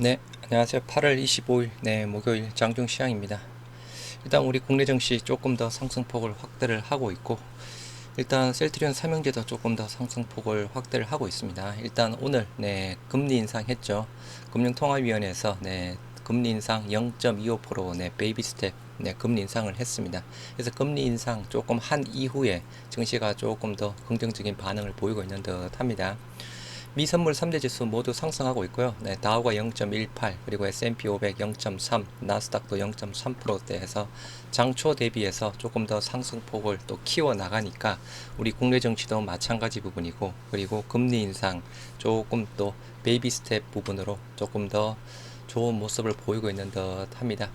네, 안녕하세요. 8월 25일, 네, 목요일 장중 시장입니다. 일단 우리 국내 증시 조금 더 상승폭을 확대를 하고 있고, 일단 셀트리온 삼형제도 조금 더 상승폭을 확대를 하고 있습니다. 일단 오늘, 네, 금리 인상했죠. 금융통화위원회에서, 네, 금리 인상 0.25% 네, 베이비 스텝, 네, 금리 인상을 했습니다. 그래서 금리 인상 조금 한 이후에 증시가 조금 더 긍정적인 반응을 보이고 있는 듯 합니다. 미 선물 3대 지수 모두 상승하고 있고요. 네, 다우가 0.18, 그리고 S&P 500 0.3, 나스닥도 0.3%대에서 장초 대비해서 조금 더 상승폭을 또 키워 나가니까 우리 국내 정치도 마찬가지 부분이고, 그리고 금리 인상 조금 또 베이비 스텝 부분으로 조금 더 좋은 모습을 보이고 있는 듯 합니다.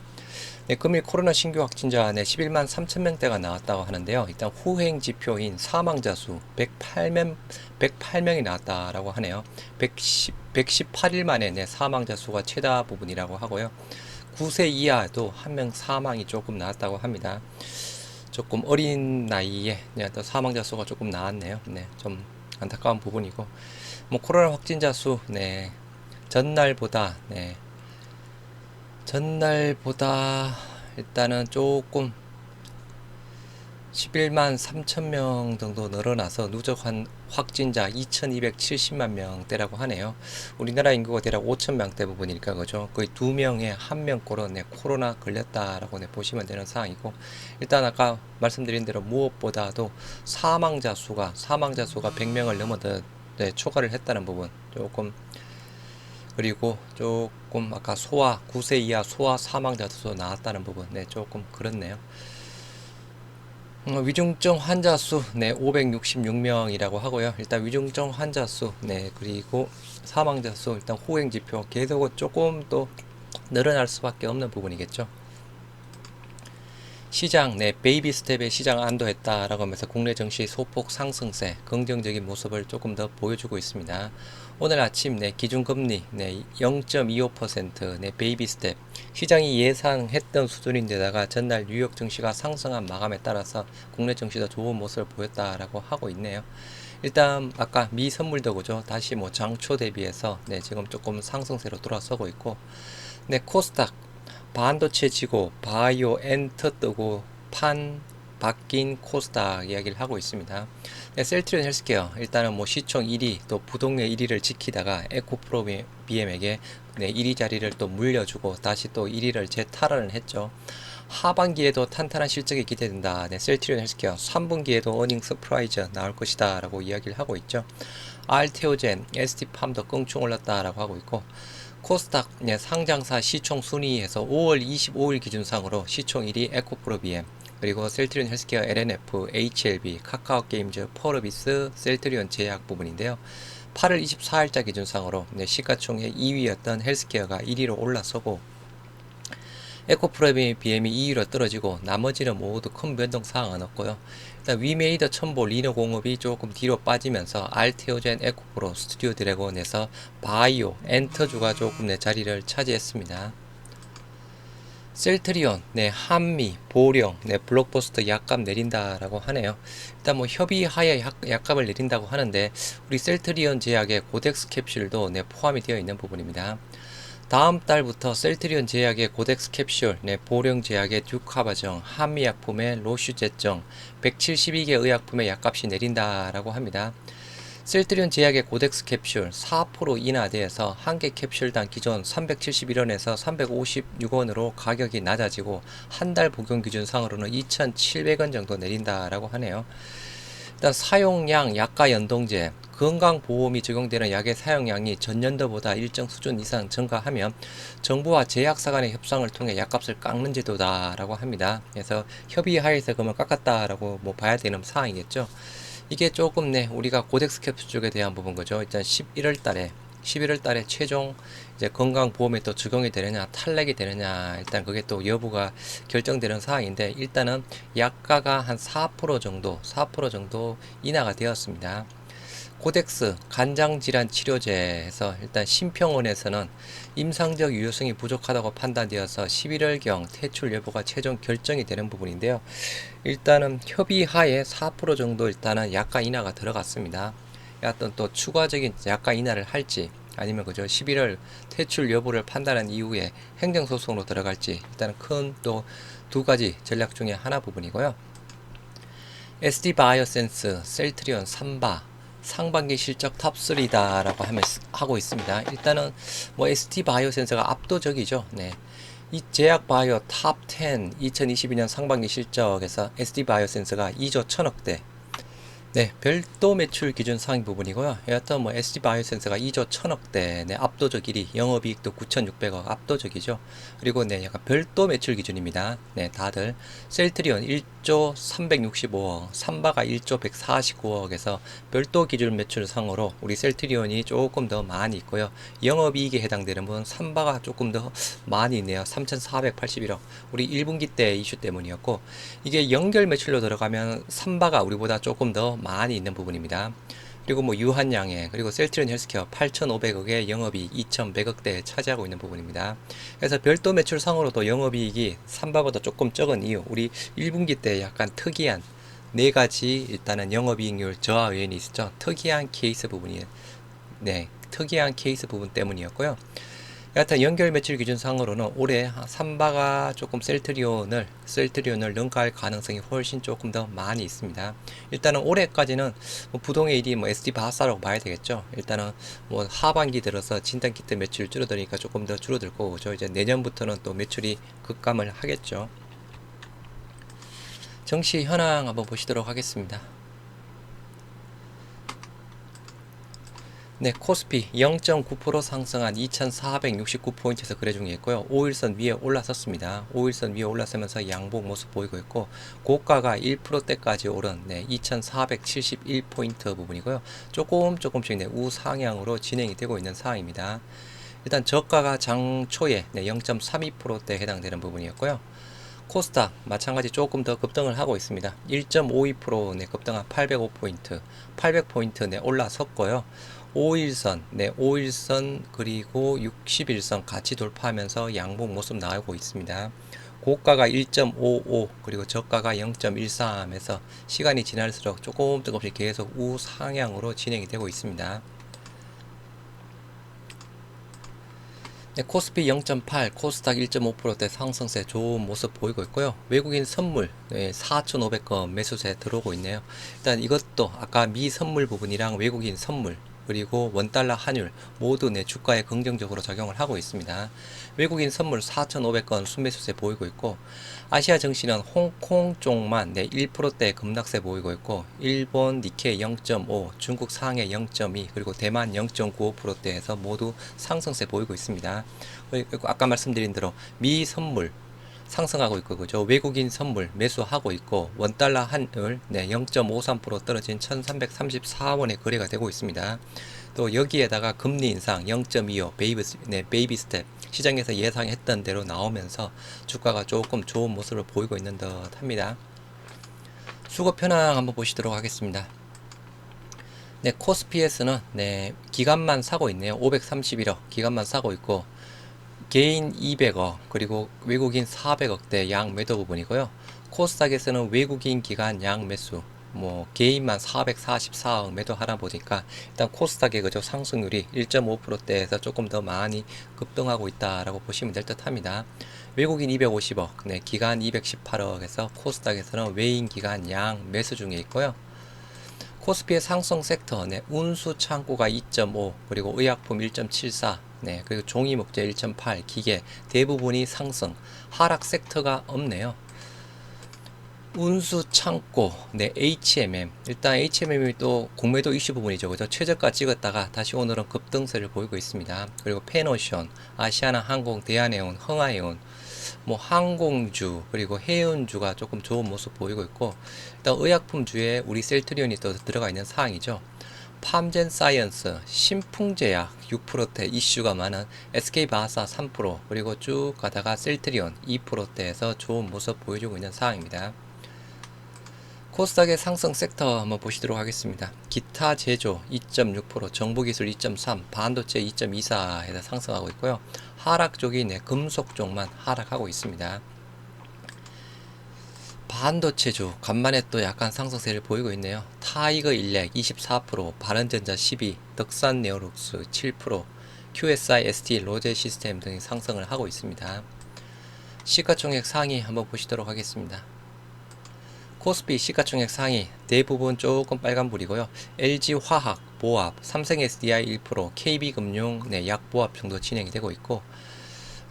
네, 금일 코로나 신규 확진자 네, 11만 3천 명대가 나왔다고 하는데요. 일단 후행 지표인 사망자 수 108명 108명이 나왔다라고 하네요. 110 118일 만에 네, 사망자 수가 최다 부분이라고 하고요. 9세 이하도 한 명 사망이 조금 나왔다고 합니다. 조금 어린 나이에 네, 또 사망자 수가 조금 나왔네요. 네, 좀 안타까운 부분이고 뭐 코로나 확진자 수 네, 전날보다 네, 전날보다 일단은 조금 11만 3천 명 정도 늘어나서 누적 한 확진자 2,270만 명대라고 하네요. 우리나라 인구가 대략 5천 명대 부분이니까 그죠. 거의 두 명에 한 명꼴은 네, 코로나 걸렸다라고 네, 보시면 되는 상황이고 일단 아까 말씀드린 대로 무엇보다도 사망자 수가 사망자 수가 100명을 넘어 네, 초과를 했다는 부분 조금 그리고 조 금 아까 소아 9세 이하 소아 사망자 수 나왔다는 부분 네 조금 그렇네요. 어, 위중증 환자 수, 네, 566명이라고 하고요. 일단 위중증 환자 수, 네, 그리고 사망자 수, 일단 호행 지표 계속 조금 또 늘어날 수밖에 없는 부분이겠죠. 시장, 네, 베이비 스텝의 시장 안도했다라고 하면서 국내 증시 소폭 상승세, 긍정적인 모습을 조금 더 보여주고 있습니다. 오늘 아침, 네, 기준금리, 네, 0.25%, 네, 베이비 스텝. 시장이 예상했던 수준인데다가 전날 뉴욕 증시가 상승한 마감에 따라서 국내 증시도 좋은 모습을 보였다라고 하고 있네요. 일단 아까 미 선물도 그죠 다시 뭐 장초 대비해서 네 지금 조금 상승세로 돌아서고 있고 네 코스닥 반도체 지고 바이오 엔터 뜨고 판 바뀐 코스닥 이야기를 하고 있습니다. 네, 셀트리온 헬스케어 일단은 뭐 시총 1위 또 부동의 1위를 지키다가 에코프로 BM에게 네, 1위 자리를 또 물려주고 다시 또 1위를 재탈환을 했죠. 하반기에도 탄탄한 실적이 기대된다. 네, 셀트리온 헬스케어 3분기에도 어닝 서프라이즈 나올 것이다 라고 이야기를 하고 있죠. 알테오젠, ST팜도 껑충 올랐다 라고 하고 있고 코스닥 네, 상장사 시총 순위에서 5월 25일 기준상으로 시총 1위 에코프로 BM 그리고 셀트리온 헬스케어 LNF, HLB, 카카오 게임즈, 포르비스, 셀트리온 제약 부분인데요. 8월 24일자 기준상으로 네, 시가총액 2위였던 헬스케어가 1위로 올라서고 에코프로비 BM이 2위로 떨어지고 나머지는 모두 큰 변동 사항은 없고요. 일단 위메이더 첨보 리너 공업이 조금 뒤로 빠지면서 알테오젠 에코프로 스튜디오 드래곤에서 바이오 엔터주가 조금 내 자리를 차지했습니다. 셀트리온, 네, 한미, 보령, 네, 블록버스터 약값 내린다라고 하네요. 일단 뭐 협의하에 약, 약값을 내린다고 하는데 우리 셀트리온 제약의 고덱스 캡슐도 네, 포함이 되어 있는 부분입니다. 다음 달부터 셀트리온 제약의 고덱스 캡슐, 네, 보령 제약의 듀카바정, 한미약품의 로슈제정, 172개 의약품의 약값이 내린다라고 합니다. 셀트리온 제약의 고덱스 캡슐 4% 인하되어서 한 개 캡슐당 기존 371원에서 356원으로 가격이 낮아지고 한 달 복용 기준상으로는 2,700원 정도 내린다라고 하네요. 일단 사용량 약가 연동제 건강보험이 적용되는 약의 사용량이 전년도보다 일정 수준 이상 증가하면 정부와 제약사 간의 협상을 통해 약값을 깎는 제도다라고 합니다. 그래서 협의하에서 그러면 깎았다라고 뭐 봐야 되는 사항이겠죠. 이게 조금 네 우리가 고덱스 캡슐 쪽에 대한 부분 거죠. 일단 11월 달에 11월 달에 최종 이제 건강보험에 또 적용이 되느냐 탈락이 되느냐 일단 그게 또 여부가 결정되는 사항인데 일단은 약가가 한 4% 정도 4% 정도 인하가 되었습니다. 코덱스 간장질환 치료제에서 일단 심평원에서는 임상적 유효성이 부족하다고 판단되어서 11월경 퇴출 여부가 최종 결정이 되는 부분인데요. 일단은 협의하에 4% 정도 일단은 약가 인하가 들어갔습니다. 어떤 또 추가적인 약가 인하를 할지 아니면 그저 11월 퇴출 여부를 판단한 이후에 행정소송으로 들어갈지 일단은 큰 또 두 가지 전략 중에 하나 부분이고요. SD 바이오센스, 셀트리온, 삼바 상반기 실적 탑3다라고 하고 있습니다. 일단은 뭐 SD 바이오센서가 압도적이죠. 네. 이 제약 바이오 탑10 2022년 상반기 실적에서 SD 바이오센서가 2조 1000억대 네, 별도 매출 기준 상위 부분이고요. 여하튼 뭐 SD 바이오센서가 2조 1000억대, 네, 압도적 1위, 영업이익도 9,600억, 압도적이죠. 그리고 네, 약간 별도 매출 기준입니다. 네, 다들 셀트리온 1조 365억, 삼바가 1조 149억에서 별도 기준 매출 상으로 우리 셀트리온이 조금 더 많이 있고요. 영업이익에 해당되는 분 삼바가 조금 더 많이 있네요. 3,481억. 우리 1분기 때 이슈 때문이었고 이게 연결 매출로 들어가면 삼바가 우리보다 조금 더 많이 있는 부분입니다. 그리고 뭐 유한양에 그리고 셀트리온 헬스케어 8,500억의 영업이익 2,100억대 차지하고 있는 부분입니다. 그래서 별도 매출 상으로도 영업이익이 삼바보다 조금 적은 이유 우리 1분기 때 약간 특이한 네 가지 일단은 영업이익률 저하 요인이 있었죠. 특이한 케이스 부분이 네 특이한 케이스 부분 때문이었고요. 여하튼 연결 매출 기준상으로는 올해 삼바가 조금 셀트리온을 셀트리온을 능가할 가능성이 훨씬 조금 더 많이 있습니다. 일단은 올해까지는 뭐 부동 AD 뭐 SD 바사라고 봐야 되겠죠. 일단은 뭐 하반기 들어서 진단 키트 매출 줄어드니까 조금 더 줄어들 거고 저 이제 내년부터는 또 매출이 급감을 하겠죠. 정시 현황 한번 보시도록 하겠습니다. 네, 코스피 0.9% 상승한 2,469포인트에서 거래 중에 있고요. 5일선 위에 올라섰습니다. 5일선 위에 올라서면서 양복 모습 보이고 있고 고가가 1%대까지 오른 네, 2,471포인트 부분이고요. 조금 조금씩 네, 우상향으로 진행이 되고 있는 상황입니다. 일단 저가가 장 초에 네, 0.32%대 해당되는 부분이었고요. 코스닥 마찬가지 조금 더 급등을 하고 있습니다. 1.52% 네, 급등한 805포인트, 800포인트 네, 올라섰고요. 5일선, 네, 5일선 그리고 60일선 같이 돌파하면서 양봉 모습 나오고 있습니다. 고가가 1.55 그리고 저가가 0.13에서 시간이 지날수록 조금 조금씩 계속 우상향으로 진행이 되고 있습니다. 네, 코스피 0.8, 코스닥 1.5%대 상승세 좋은 모습 보이고 있고요. 외국인 선물 네, 4,500건 매수세 들어오고 있네요. 일단 이것도 아까 미 선물 부분이랑 외국인 선물 그리고 원달러 환율 모두 내 주가에 긍정적으로 작용을 하고 있습니다. 외국인 선물 4,500건 순매수세 보이고 있고 아시아 증시는 홍콩 쪽만 내 1%대 급락세 보이고 있고 일본 니케 0.5, 중국 상해 0.2 그리고 대만 0.95%대에서 모두 상승세 보이고 있습니다. 아까 말씀드린 대로 미 선물 상승하고 있고 그죠 외국인 선물 매수하고 있고 원달러 환율 네, 0.53% 떨어진 1334원에 거래가 되고 있습니다. 또 여기에다가 금리 인상 0.25 베이비, 네, 베이비 스텝 시장에서 예상했던 대로 나오면서 주가가 조금 좋은 모습을 보이고 있는 듯 합니다. 수급 현황 한번 보시도록 하겠습니다. 네, 코스피에서는 네, 기간만 사고 있네요. 531억 기간만 사고 있고 개인 200억 그리고 외국인 400억대 양 매도 부분이고요. 코스닥에서는 외국인 기간 양 매수 뭐 개인만 444억 매도 하나 보니까 일단 코스닥의 그저 상승률이 1.5%대에서 조금 더 많이 급등하고 있다라고 보시면 될 듯합니다. 외국인 250억, 네, 기간 218억에서 코스닥에서는 외인 기간 양 매수 중에 있고요. 코스피의 상승 섹터, 네, 운수 창고가 2.5, 그리고 의약품 1.74, 네, 그리고 종이 목재 1.8, 기계 대부분이 상승, 하락 섹터가 없네요. 운수 창고, 네, HMM. 일단 HMM이 또 공매도 이슈 부분이죠. 그죠? 최저가 찍었다가 다시 오늘은 급등세를 보이고 있습니다. 그리고 페노션, 아시아나 항공, 대한해운, 흥하해운, 뭐 항공주, 그리고 해운주가 조금 좋은 모습 보이고 있고, 일단 의약품주에 우리 셀트리온이 또 들어가 있는 사항이죠. 팜젠 사이언스, 신풍제약 6%대 이슈가 많은 SK바사 3% 그리고 쭉 가다가 셀트리온 2%대에서 좋은 모습 보여주고 있는 상황입니다. 코스닥의 상승 섹터 한번 보시도록 하겠습니다. 기타 제조 2.6%, 정보기술 2.3, 반도체 2.24에서 상승하고 있고요. 하락 쪽이 네, 금속 쪽만 하락하고 있습니다. 반도체주 간만에 또 약간 상승세를 보이고 있네요. 타이거 일렉 24%, 바른전자 12, 덕산 네오룩스 7%, QSI, ST, 로제 시스템 등이 상승을 하고 있습니다. 시가총액 상위 한번 보시도록 하겠습니다. 코스피 시가총액 상위 대부분 조금 빨간불이고요. LG화학, 보합, 삼성SDI 1%, KB금융, 네, 약보합 정도 진행이 되고 있고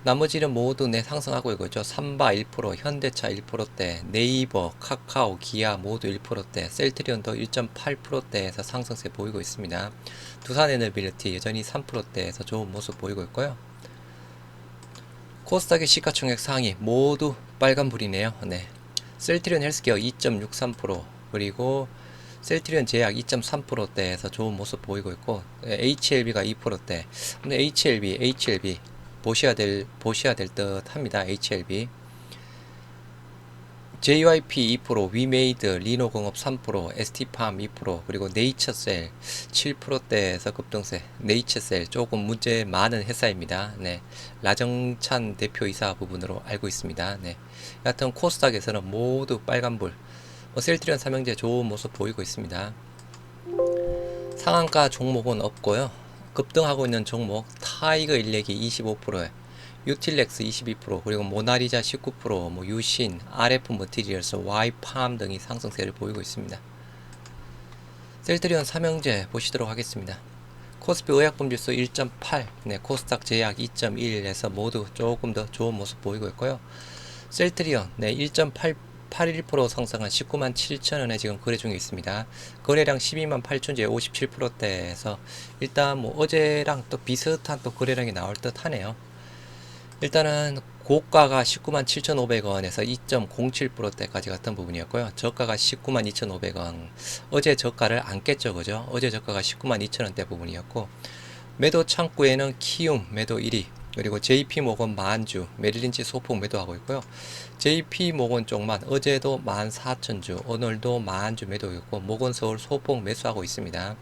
나머지는 모두 네 상승하고 있죠. 삼바 1%, 현대차 1%대, 네이버, 카카오, 기아 모두 1%대, 셀트리온도 1.8%대에서 상승세 보이고 있습니다. 두산에너빌리티 여전히 3%대에서 좋은 모습 보이고 있고요. 코스닥의 시가총액 상위 모두 빨간불이네요. 네. 셀트리온 헬스케어 2.63% 그리고 셀트리온 제약 2.3%대에서 좋은 모습 보이고 있고 HLB가 2%대. 근데 HLB, HLB 보셔야 될 보셔야 될 듯합니다. HLB. JYP 2%, 위메이드, 리노공업 3%, ST팜 2%, 그리고 네이처셀 7%대에서 급등세. 네이처셀 조금 문제 많은 회사입니다. 네. 라정찬 대표이사 부분으로 알고 있습니다. 네. 여하튼 코스닥에서는 모두 빨간불. 뭐 셀트리온 삼형제 좋은 모습 보이고 있습니다. 상한가 종목은 없고요. 급등하고 있는 종목 타이거 일렉이 25%에 유틸렉스 22% 그리고 모나리자 19%뭐 유신, RF 머티리얼스, 와이팜 등이 상승세를 보이고 있습니다. 셀트리온 삼형제 보시도록 하겠습니다. 코스피 의약품지수 1.8, 네, 코스닥 제약 2.1에서 모두 조금 더 좋은 모습 보이고 있고요. 셀트리온 네, 1.8 81% 상승한 19만 7천 원에 지금 거래 중에 있습니다. 거래량 12만 8천주에 57%대에서 일단 뭐 어제랑 또 비슷한 또 거래량이 나올 듯 하네요. 일단은 고가가 19만 7,500원에서 2.07%대까지 갔던 부분이었고요. 저가가 19만 2,500원. 어제 저가를 안 깼죠, 그죠? 어제 저가가 19만 2천원대 부분이었고 매도 창구에는 키움 매도 1위, 그리고 JP 모건 만주, 메릴린치 소폭 매도하고 있고요. JP 모건 쪽만 어제도 14,000주, 오늘도 만주 매도했고 모건 서울 소폭 매수하고 있습니다.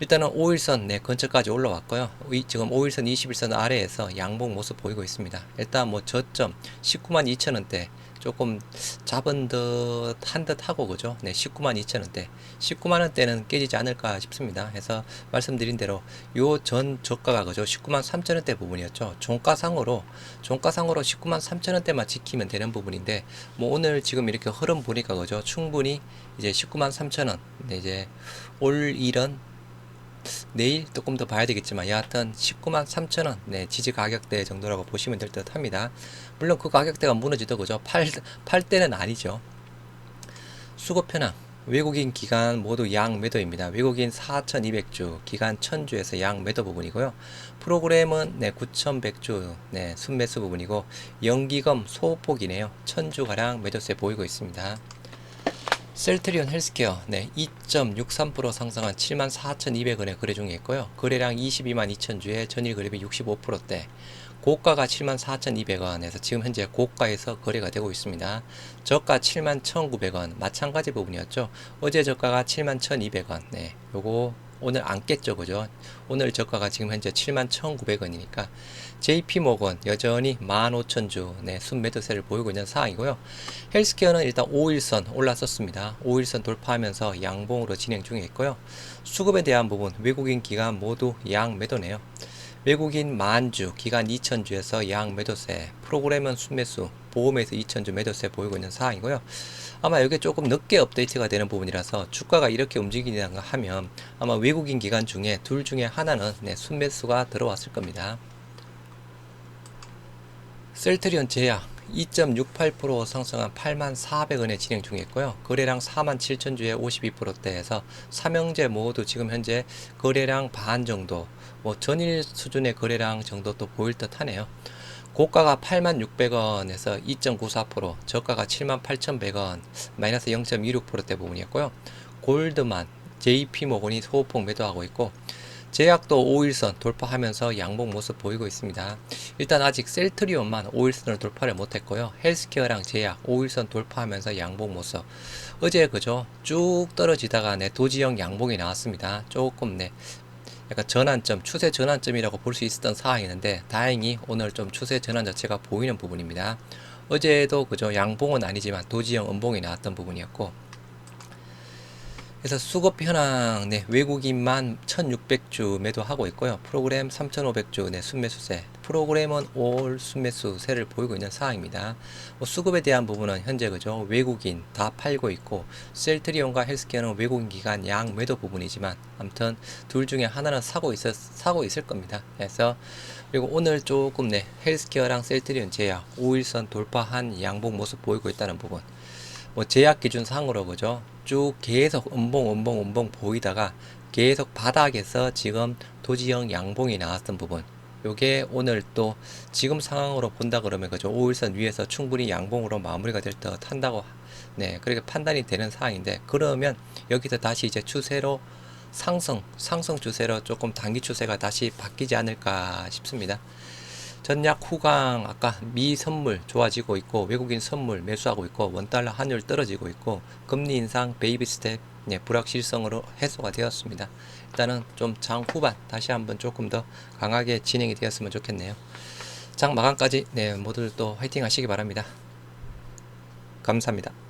일단은 5일선 내 근처까지 올라왔고요. 지금 5일선 21선 아래에서 양봉 모습 보이고 있습니다. 일단 뭐 저점 19만 2천원대 조금 잡은 듯 한 듯 하고 그죠? 네, 19만 2천 원대. 19만 원대는 깨지지 않을까 싶습니다. 해서 말씀드린 대로 요 전 저가가 그죠? 19만 3천 원대 부분이었죠. 종가상으로 종가상으로 19만 3천 원대만 지키면 되는 부분인데 뭐 오늘 지금 이렇게 흐름 보니까 그죠? 충분히 이제 19만 3천 원. 네, 이제 올 일은 내일 조금 더 봐야 되겠지만 여하튼 19만 3천원 네, 지지 가격대 정도라고 보시면 될 듯 합니다. 물론 그 가격대가 무너지도 그죠. 팔, 팔 때는 아니죠. 수급 현황 외국인 기간 모두 양 매도입니다. 외국인 4,200주, 기간 1,000주에서 양 매도 부분이고요. 프로그램은 네, 9,100주 네, 순매수 부분이고 연기금 소폭이네요. 1,000주 가량 매도세 보이고 있습니다. 셀트리온 헬스케어 네, 2.63% 상승한 74,200원에 거래 중에 있고요. 거래량 22만 2천 주에 전일 거래비 65%대. 고가가 74,200원에서 지금 현재 고가에서 거래가 되고 있습니다. 저가 71,900원 마찬가지 부분이었죠. 어제 저가가 71,200원. 네. 요거 오늘 안 깼죠, 그죠? 오늘 저가가 지금 현재 71,900원이니까 JP모건 여전히 15,000주 네, 순매도세를 보이고 있는 상황이고요. 헬스케어는 일단 5일선 올랐었습니다. 5일선 돌파하면서 양봉으로 진행 중에 있고요. 수급에 대한 부분 외국인 기간 모두 양 매도네요. 외국인 만주 기간 2,000주에서 양 매도세 프로그램은 순매수 보험에서 2,000주 매도세 보이고 있는 상황이고요. 아마 이게 조금 늦게 업데이트가 되는 부분이라서 주가가 이렇게 움직이는가 하면 아마 외국인 기간 중에 둘 중에 하나는 네, 순매수가 들어왔을 겁니다. 셀트리온 제약 2.68% 상승한 8만 400원에 진행 중이었고요. 거래량 4만 7천 주에 52%대에서 삼형제 모두 지금 현재 거래량 반 정도, 뭐 전일 수준의 거래량 정도 또 보일 듯 하네요. 고가가 86,600원에서 2.94%, 저가가 78,100원, 마이너스 0.26%대 부분이었고요. 골드만, JP모건이 소폭 매도하고 있고, 제약도 5일선 돌파하면서 양봉 모습 보이고 있습니다. 일단 아직 셀트리온만 5일선을 돌파를 못했고요. 헬스케어랑 제약 5일선 돌파하면서 양봉 모습. 어제 그죠? 쭉 떨어지다가 네, 도지형 양봉이 나왔습니다. 조금 네, 약간 전환점, 추세 전환점이라고 볼 수 있었던 상황이었는데 다행히 오늘 좀 추세 전환 자체가 보이는 부분입니다. 어제도 그저 양봉은 아니지만 도지형 음봉이 나왔던 부분이었고 그래서 수급 현황, 네, 외국인만 1600주 매도하고 있고요. 프로그램 3500주, 네, 순매수세. 프로그램은 올 순매수세를 보이고 있는 상황입니다. 뭐 수급에 대한 부분은 현재 그죠. 외국인 다 팔고 있고, 셀트리온과 헬스케어는 외국인 기간 양 매도 부분이지만, 아무튼 둘 중에 하나는 사고 있었, 사고 있을 겁니다. 그래서, 그리고 오늘 조금 네, 헬스케어랑 셀트리온 제약 5일선 돌파한 양봉 모습 보이고 있다는 부분. 뭐 제약 기준 상으로 그죠? 쭉 계속 음봉 음봉 음봉 보이다가 계속 바닥에서 지금 도지형 양봉이 나왔던 부분. 요게 오늘 또 지금 상황으로 본다 그러면 그죠? 5일선 위에서 충분히 양봉으로 마무리가 될 듯 한다고 네 그렇게 판단이 되는 상황인데 그러면 여기서 다시 이제 추세로 상승 상승 추세로 조금 단기 추세가 다시 바뀌지 않을까 싶습니다. 전약 후강 아까 미 선물 좋아지고 있고 외국인 선물 매수하고 있고 원달러 환율 떨어지고 있고 금리 인상 베이비 스텝 네, 불확실성으로 해소가 되었습니다. 일단은 좀 장 후반 다시 한번 조금 더 강하게 진행이 되었으면 좋겠네요. 장 마감까지 네 모두 또 화이팅 하시기 바랍니다. 감사합니다.